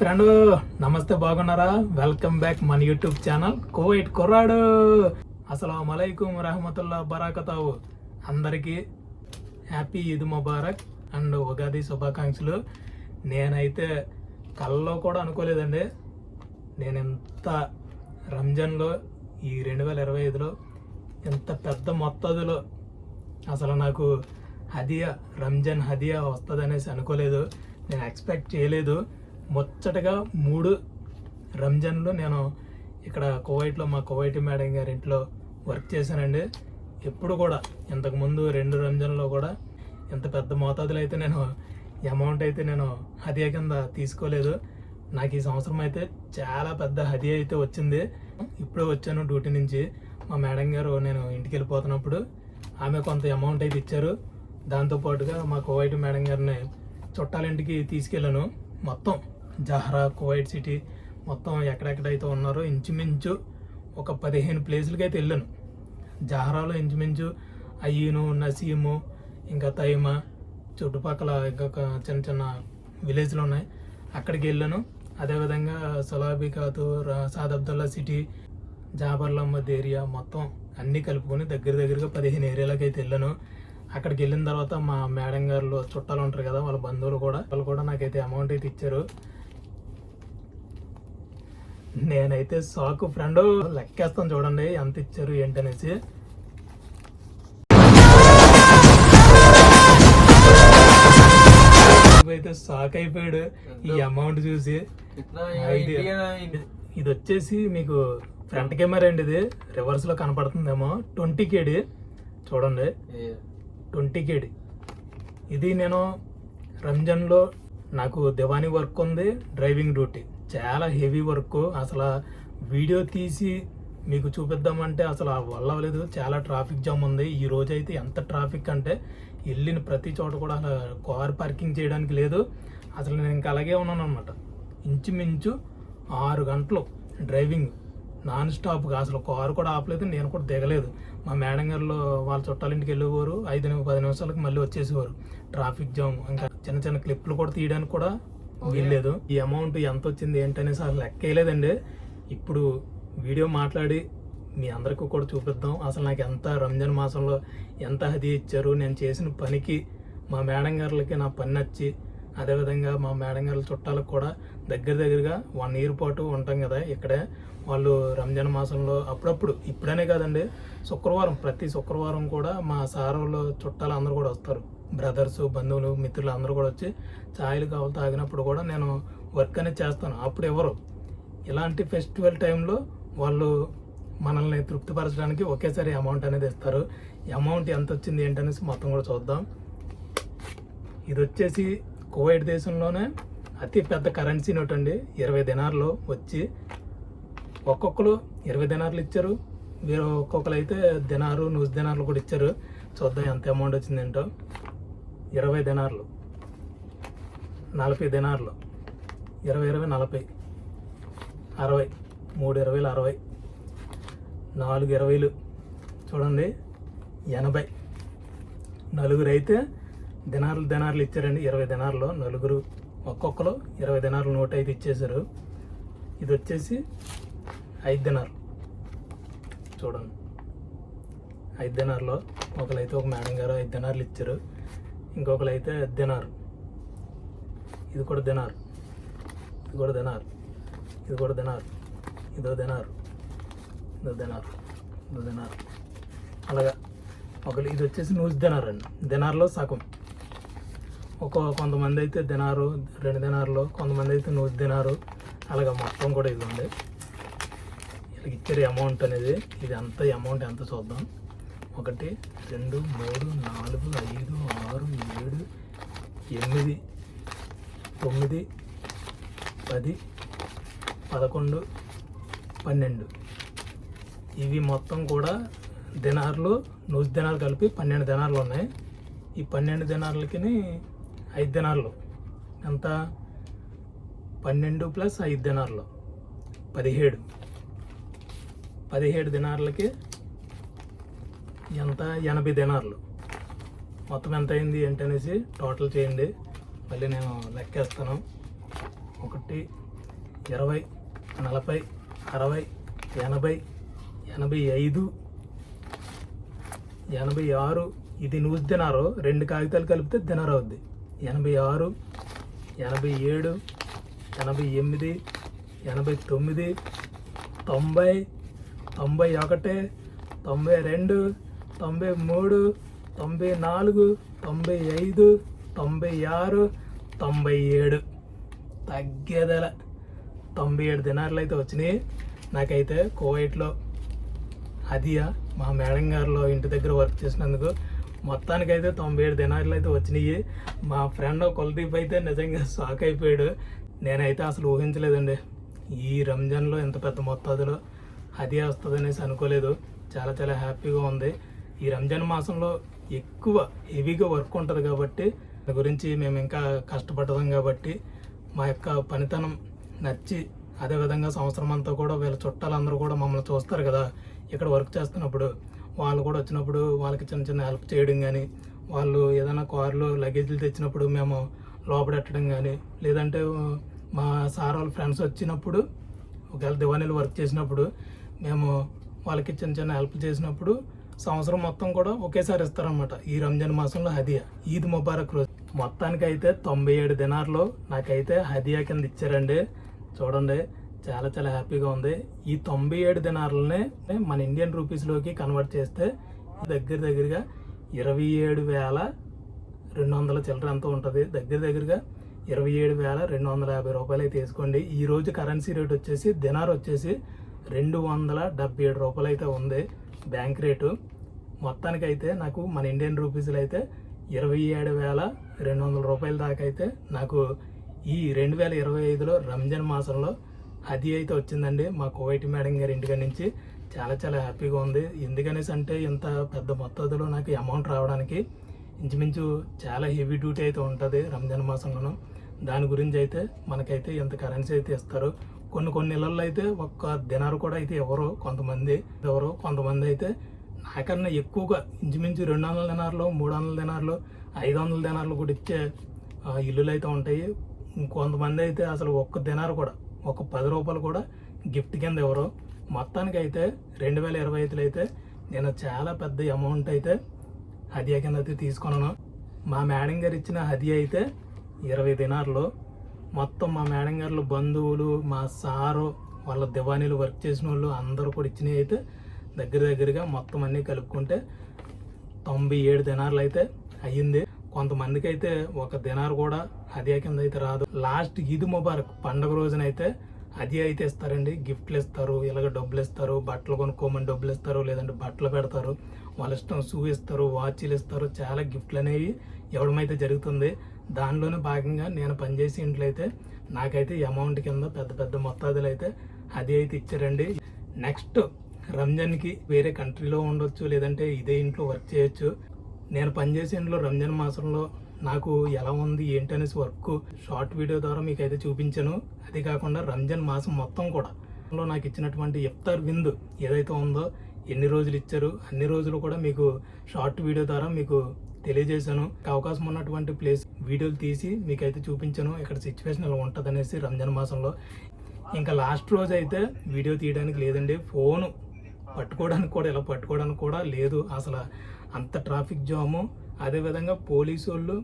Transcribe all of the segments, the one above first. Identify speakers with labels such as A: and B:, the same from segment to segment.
A: Friend నమస్తే బాగున్నారా? Welcome back మన యూట్యూబ్ ఛానల్ కోవైట్ కుర్రాడు అసలు మలైకుం రహమతుల్లా బరాకతావు అందరికీ హ్యాపీ ఈద్ ముబారక్ అండ్ ఉగాది శుభాకాంక్షలు. నేనైతే కళ్ళలో కూడా అనుకోలేదండి. నేను ఎంత రంజాన్లో ఈ రెండు వేల ఇరవై ఐదులో ఎంత పెద్ద మొత్తదిలో అసలు నాకు హదియా రంజాన్ హదియా వస్తుంది అనేసి అనుకోలేదు. నేను ఎక్స్పెక్ట్ చేయలేదు. ముచ్చటగా మూడు రంజాన్లు నేను ఇక్కడ కువైట్లో మా కువైట్ మేడం గారి ఇంట్లో వర్క్ చేశానండి. ఎప్పుడు కూడా ఇంతకుముందు రెండు రంజాన్లో కూడా ఇంత పెద్ద మోతాదులో అయితే నేను అమౌంట్ అయితే నేను హదియా కింద తీసుకోలేదు. నాకు ఈ సంవత్సరం అయితే చాలా పెద్ద హదియా అయితే వచ్చింది. ఇప్పుడే వచ్చాను డ్యూటీ నుంచి. మా మేడం గారు నేను ఇంటికి వెళ్ళిపోతున్నప్పుడు ఆమె కొంత అమౌంట్ అయితే ఇచ్చారు. దాంతోపాటుగా మా కువైట్ మేడం గారిని చుట్టాలింటికి తీసుకెళ్ళాను. మొత్తం జహ్రా కువైట్ సిటీ మొత్తం ఎక్కడెక్కడైతే ఉన్నారో ఇంచుమించు ఒక పదిహేను ప్లేసులకి అయితే వెళ్ళాను. జహ్రాలో ఇంచుమించు అయ్యను నసీము ఇంకా తైమా చుట్టుపక్కల ఇంకొక చిన్న చిన్న విలేజ్లు ఉన్నాయి. అక్కడికి వెళ్ళాను. అదేవిధంగా సలాబికాతు సాద్ అబ్దుల్లా సిటీ జాబర్లమ్మద్ ఏరియా మొత్తం అన్నీ కలుపుకొని దగ్గర దగ్గరగా పదిహేను ఏరియాలకు అయితే వెళ్ళాను. అక్కడికి వెళ్ళిన తర్వాత మా మేడం గారు చుట్టాలు ఉంటారు కదా వాళ్ళ బంధువులు కూడా వాళ్ళు కూడా నాకైతే అమౌంట్ అయితే ఇచ్చారు. నేనైతే సాకు ఫ్రెండ్ లెక్కేస్తాను చూడండి ఎంత ఇచ్చారు ఏంటనేసి. అయితే షాక్ అయిపోయాడు ఈ అమౌంట్ చూసి ఇది వచ్చేసి మీకు ఫ్రంట్ కెమెరా అండి ఇది. రివర్స్లో కనపడుతుందేమో. ట్వంటీ కేడి చూడండి. ట్వంటీ కేడి ఇది నేను రంజాన్లో నాకు దివానీ వర్క్ ఉంది డ్రైవింగ్ డ్యూటీ. చాలా హెవీ వర్క్. అసలు వీడియో తీసి మీకు చూపిద్దామంటే అసలు వల్ల అవ్వలేదు చాలా ట్రాఫిక్ జామ్ ఉంది. ఈ రోజు అయితే ఎంత ట్రాఫిక్ అంటే వెళ్ళిన ప్రతి చోట కూడా అసలు కార్ పార్కింగ్ చేయడానికి లేదు. అసలు నేను ఇంకా అలాగే ఉన్నాను అనమాట ఇంచుమించు ఆరు గంటలు డ్రైవింగ్ నాన్ స్టాప్గా. అసలు కారు కూడా ఆపలేదు నేను కూడా దిగలేదు. మా మేడం గారు వాళ్ళ చుట్టాలింటికి వెళ్ళేవారు. ఐదు పది నిమిషాలకు మళ్ళీ వచ్చేసేవారు. ట్రాఫిక్ జామ్ ఇంకా చిన్న చిన్న క్లిప్లు కూడా తీయడానికి కూడా వీల్లేదు ఈ అమౌంట్ ఎంత వచ్చింది ఏంటనేసి అసలు లెక్కేయలేదండి ఇప్పుడు వీడియో మాట్లాడి మీ అందరికీ కూడా చూపిద్దాం. అసలు నాకు ఎంత రంజాన్ మాసంలో ఎంత హది ఇచ్చారు? నేను చేసిన పనికి మా మేడం గారులకి నా పని నచ్చి అదేవిధంగా మా మేడం గారి చుట్టాలకు కూడా దగ్గర దగ్గరగా వన్ ఇయర్ పాటు ఉంటాం కదా ఇక్కడే. వాళ్ళు రంజాన్ మాసంలో అప్పుడప్పుడు ఇప్పుడనే కాదండి శుక్రవారం ప్రతి శుక్రవారం కూడా మా సార్ వాళ్ళు చుట్టాలు అందరూ కూడా వస్తారు. బ్రదర్స్ బంధువులు మిత్రులు అందరూ కూడా వచ్చి ఛాయలు కావాలి తాగినప్పుడు కూడా నేను వర్క్ అనేది చేస్తాను. అప్పుడు ఎవరు? ఇలాంటి ఫెస్టివల్ టైంలో వాళ్ళు మనల్ని తృప్తిపరచడానికి ఒకేసారి అమౌంట్ అనేది ఇస్తారు. అమౌంట్ ఎంత వచ్చింది ఏంటనేసి మొత్తం కూడా చూద్దాం. ఇది వచ్చేసి కువైట్ దేశంలోనే అతి పెద్ద కరెన్సీ నోట్ అండి. ఇరవై దినార్లు వచ్చి ఒక్కొక్కరు ఇరవై దినార్లు ఇచ్చారు. మీరు ఒక్కొక్కరు అయితే దినారు నూస్ దినార్లు కూడా ఇచ్చారు. చూద్దాం ఎంత అమౌంట్ వచ్చింది ఏంటో. ఇరవై దినార్లు నలభై దినార్లు ఇరవై ఇరవై నలభై అరవై మూడు ఇరవైలు అరవై నాలుగు ఇరవైలు చూడండి ఎనభై. నలుగురు అయితే దినార్లు దినార్లు ఇచ్చారండి ఇరవై దినార్లు. నలుగురు ఒక్కొక్కరు ఇరవై దినార్లు నూట ఐదు ఇచ్చేశారు. ఇది వచ్చేసి ఐదు దినార్లు. చూడండి. ఐదు దినార్లో. ఒకరైతే ఒక మేడం గారు ఐదు దినార్లు ఇచ్చారు. ఇంకొకరు అయితే దినారు. ఇది కూడా దినారు. ఇది కూడా దినారు. ఇది కూడా దినారు. ఇదో దినారు. ఇదో దినారు. ఇదో దినారు. అలాగా. ఒకరు ఇది వచ్చేసి నూసి దినారు అండి. దినార్లో సగం. ఒక కొంతమంది అయితే దినారు రెండు దినారులో కొంతమంది అయితే నూసి దినారు. అలాగా మొత్తం కూడా ఇది ఉంది వీళ్ళకి ఇచ్చారు అమౌంట్ అనేది. ఇది అంత అమౌంట్ ఎంత చూద్దాం. ఒకటి రెండు మూడు నాలుగు ఐదు ఆరు ఏడు ఎనిమిది తొమ్మిది పది పదకొండు పన్నెండు. ఇవి మొత్తం కూడా దినార్లు నూసి దినాలు కలిపి పన్నెండు దినార్లు ఉన్నాయి. ఈ పన్నెండు దినార్లకి ఐదు దినార్లు. ఎంత? పన్నెండు ప్లస్ ఐదు దినార్లు. పదిహేడు. పదిహేడు దినార్లకి ఎంత? ఎనభై దినార్లు. మొత్తం ఎంత అయింది ఏంటనేసి టోటల్ చేయండి. మళ్ళీ నేను లెక్కేస్తాను. ఒకటి ఇరవై నలభై అరవై ఎనభై ఎనభై ఐదు ఎనభై ఆరు. ఇది నూసి దినారు? రెండు కాగితాలు కలిపితే దినారు అవుద్ది. ఎనభై ఆరు ఎనభై ఏడు ఎనభై ఎనిమిది ఎనభై తొమ్మిది తొంభై తొంభై ఒకటి తొంభై రెండు తొంభై మూడు తొంభై నాలుగు తొంభై ఐదు తొంభై ఆరు తొంభై ఏడు. తగ్గేదల. తొంభై ఏడు దినార్లు అయితే వచ్చినాయి. నాకైతే కోవైట్లో అదియా మా మేడం గారిలో ఇంటి దగ్గర వర్క్ చేసినందుకు మొత్తానికైతే తొంభై ఏడు దినార్లు అయితే వచ్చినాయి. మా ఫ్రెండ్ కులదీప్ అయితే నిజంగా షాక్ అయిపోయాడు. నేనైతే అసలు ఊహించలేదండి. ఈ రంజాన్లో ఇంత పెద్ద మొత్తాదులో అది వస్తుంది అనేసి అనుకోలేదు. చాలా చాలా హ్యాపీగా ఉంది. ఈ రంజాన్ మాసంలో ఎక్కువ హెవీగా వర్క్ ఉంటుంది కాబట్టి దాని గురించి మేము ఇంకా కష్టపడదాం కాబట్టి మా యొక్క పనితనం నచ్చి అదేవిధంగా సంవత్సరం అంతా కూడా వీళ్ళ చుట్టాలందరూ కూడా మమ్మల్ని చూస్తారు కదా. ఇక్కడ వర్క్ చేస్తున్నప్పుడు వాళ్ళు కూడా వచ్చినప్పుడు వాళ్ళకి చిన్న చిన్న హెల్ప్ చేయడం కానీ వాళ్ళు ఏదైనా కార్లు లగేజీలు తెచ్చినప్పుడు మేము లోపడెట్టడం కానీ లేదంటే మా సార్ వాళ్ళ ఫ్రెండ్స్ వచ్చినప్పుడు ఒకవేళ దివాణీలు వర్క్ చేసినప్పుడు మేము వాళ్ళకి చిన్న చిన్న హెల్ప్ చేసినప్పుడు సంవత్సరం మొత్తం కూడా ఒకేసారి ఇస్తారనమాట ఈ రంజాన్ మాసంలో హదియా ఈద్ ముబారక్ రోజు. మొత్తానికైతే తొంభై ఏడు దినార్లో నాకైతే హదియా కింద ఇచ్చారండి. చూడండి చాలా చాలా హ్యాపీగా ఉంది. ఈ తొంభై ఏడు దినార్లనే మన ఇండియన్ రూపీస్లోకి కన్వర్ట్ చేస్తే దగ్గర దగ్గరగా ఇరవై ఏడు వేల రెండు వందల చిల్లర ఎంత ఉంటుంది. దగ్గర దగ్గరగా ఇరవై ఏడు వేల రెండు వందల యాభై రూపాయలు అయితే వేసుకోండి. ఈ రోజు కరెన్సీ రేట్ వచ్చేసి దినార్ వచ్చేసి రెండు వందల డెబ్బై ఏడు రూపాయలు అయితే ఉంది. బ్యాంక్ రేటు మొత్తానికైతే నాకు మన ఇండియన్ రూపీస్లో అయితే ఇరవై ఏడు వేల రెండు వందల రూపాయల దాకా అయితే నాకు ఈ రెండు వేల ఇరవై ఐదులో రంజాన్ మాసంలో అది అయితే వచ్చిందండి. మా కోవైట్ మేడం గారి ఇంటికాడ నుంచి చాలా చాలా హ్యాపీగా ఉంది. ఎందుకనేసి అంటే ఇంత పెద్ద మొత్తంలో నాకు అమౌంట్ రావడానికి ఇంచుమించు చాలా హెవీ డ్యూటీ అయితే ఉంటుంది రంజాన్ మాసంలోనూ. దాని గురించి అయితే మనకైతే ఎంత కరెన్సీ అయితే ఇస్తారు. కొన్ని కొన్ని ఇళ్ళల్లో అయితే ఒక్క దినారు కూడా అయితే ఎవరో కొంతమంది ఎవరో కొంతమంది అయితే నాకన్నా ఎక్కువగా ఇంచుమించు రెండు వందల దినార్లు మూడు వందల దినారులు ఐదు వందల దినారులు కూడా ఇచ్చే ఇల్లులు అయితే ఉంటాయి. ఇంకొంతమంది అయితే అసలు ఒక్క దినారు కూడా ఒక పది రూపాయలు కూడా గిఫ్ట్ కింద ఎవరు. మొత్తానికి అయితే రెండు వేల ఇరవై ఐదులో అయితే నేను చాలా పెద్ద అమౌంట్ అయితే హదియా కింద అయితే తీసుకున్నాను. మా మేడం గారు ఇచ్చిన హదియా అయితే ఇరవై దినార్లు మొత్తం మా మేడం గారు బంధువులు మా సారు వాళ్ళ దివానీలు వర్క్ చేసిన వాళ్ళు అందరూ కూడా ఇచ్చినవి అయితే దగ్గర దగ్గరగా మొత్తం అన్నీ కలుపుకుంటే తొంభై ఏడు దినార్లు అయితే అయ్యింది. కొంతమందికి అయితే ఒక దినార్ కూడా అదే కింద అయితే రాదు. లాస్ట్ ఈద్ ముబారక్ పండగ రోజున అయితే అది అయితే ఇస్తారండి. గిఫ్ట్లు ఇస్తారు ఇలాగ డబ్బులు ఇస్తారు బట్టలు కొనుక్కోమని డబ్బులు ఇస్తారు లేదంటే బట్టలు పెడతారు వాళ్ళ ఇష్టం షూ ఇస్తారు వాచీలు ఇస్తారు చాలా గిఫ్ట్లు అనేవి ఇవ్వడమైతే జరుగుతుంది. దానిలోనే భాగంగా నేను పనిచేసే ఇంట్లో అయితే నాకైతే అమౌంట్ కింద పెద్ద పెద్ద మొత్తాదులు అయితే అది అయితే ఇచ్చారండి. నెక్స్ట్ రంజాన్కి వేరే కంట్రీలో ఉండొచ్చు లేదంటే ఇదే ఇంట్లో వర్క్ చేయొచ్చు. నేను పనిచేసే ఇంట్లో రంజాన్ మాసంలో నాకు ఎలా ఉంది ఏంటనేసి వర్క్ షార్ట్ వీడియో ద్వారా మీకు అయితే చూపించాను. అది కాకుండా రంజాన్ మాసం మొత్తం కూడా లో నాకు ఇచ్చినటువంటి ఇఫ్తార్ విందు ఏదైతే ఉందో ఎన్ని రోజులు ఇచ్చారు అన్ని రోజులు కూడా మీకు షార్ట్ వీడియో ద్వారా మీకు తెలియజేశాను. అవకాశం ఉన్నటువంటి ప్లేస్ వీడియోలు తీసి మీకైతే చూపించాను. ఇక్కడ సిచ్యువేషన్ ఇలా ఉంటుంది అనేసి రంజాన్ మాసంలో. ఇంకా లాస్ట్ రోజు అయితే వీడియో తీయడానికి లేదండి. ఫోను పట్టుకోవడానికి కూడా ఇలా పట్టుకోవడానికి కూడా లేదు. అసలు అంత ట్రాఫిక్ జాము అదేవిధంగా పోలీసు వాళ్ళు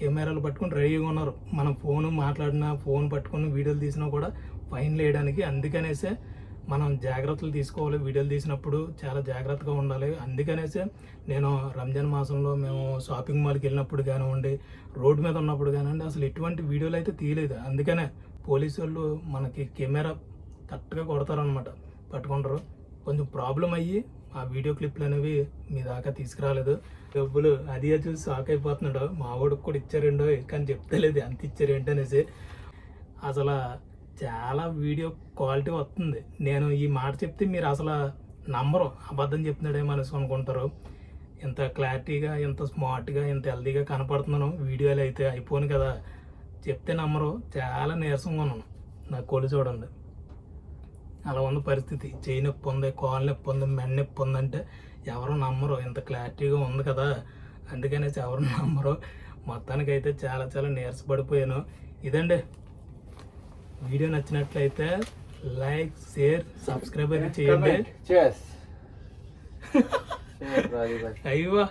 A: కెమెరాలు పట్టుకుని రెడీగా ఉన్నారు. మనం ఫోన్ మాట్లాడినా ఫోన్ పట్టుకొని వీడియోలు తీసినా కూడా ఫైన్ వేయడానికి అందుకనేసే మనం జాగ్రత్తలు తీసుకోవాలి వీడియోలు తీసినప్పుడు చాలా జాగ్రత్తగా ఉండాలి. అందుకనేసే నేను రంజాన్ మాసంలో మేము షాపింగ్ మాల్కి వెళ్ళినప్పుడు కానివ్వండి రోడ్డు మీద ఉన్నప్పుడు కానివ్వండి అసలు ఎటువంటి వీడియోలు అయితే తీయలేదు. అందుకనే పోలీసు వాళ్ళు మనకి కెమెరా కరెక్ట్గా కొడతారనమాట పట్టుకుంటారు. కొంచెం ప్రాబ్లం అయ్యి ఆ వీడియో క్లిప్లు అనేవి మీ దాకా తీసుకురాలేదు. డబ్బులు అది చూసి షాక్ అయిపోతున్నాడు. మా వాడికి కూడా ఇచ్చారండో కానీ చెప్తలేదు. అంత ఇచ్చారు ఏంటనేసి. అసలు చాలా వీడియో క్వాలిటీ వస్తుంది. నేను ఈ మాట చెప్తే మీరు అసలు నమ్మరు. అబద్ధం చెప్తున్నాడే మనసు అనుకుంటారు. ఇంత క్లారిటీగా ఇంత స్మార్ట్గా ఇంత హెల్దీగా కనపడుతున్నాను వీడియోలు అయితే అయిపోను కదా. చెప్తే నమ్మరు. చాలా నీరసంగా ఉన్నాను. నా కొలు చూడండి. అలా ఉంది పరిస్థితి. చేయి నొప్పి ఉంది కాలు నొప్పి ఉంది మెడ నొప్పి ఉందంటే ఎవరు నమ్మరు. ఇంత క్లారిటీగా ఉంది కదా. అందుకనేసి ఎవరు నమ్మరు. మొత్తానికైతే చాలా చాలా నీరసపడిపోయాను. ఇదండి. వీడియో నచ్చినట్లయితే లైక్ షేర్ సబ్స్క్రైబ్ అయితే చేయండి. అయ్యవా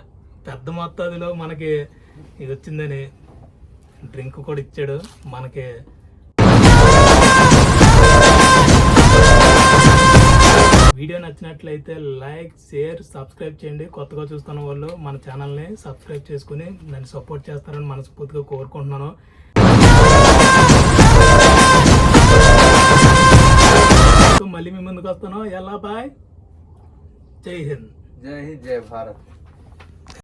A: పెద్ద మొత్తాదిలో మనకి ఇది వచ్చిందని డ్రింక్ కూడా ఇచ్చాడు. మనకి వీడియో నచ్చినట్లయితే లైక్ షేర్ సబ్స్క్రైబ్ చేయండి. కొత్తగా చూస్తున్న వాళ్ళు మన ఛానల్ని సబ్స్క్రైబ్ చేసుకుని నన్ను సపోర్ట్ చేస్తారని మనస్ఫూర్తిగా కోరుకుంటున్నాను. మళ్ళీ మీ ముందుకు వస్తాను. ఎలా బాయ్? జై హింద్.
B: జై హింద్ జై భారత్.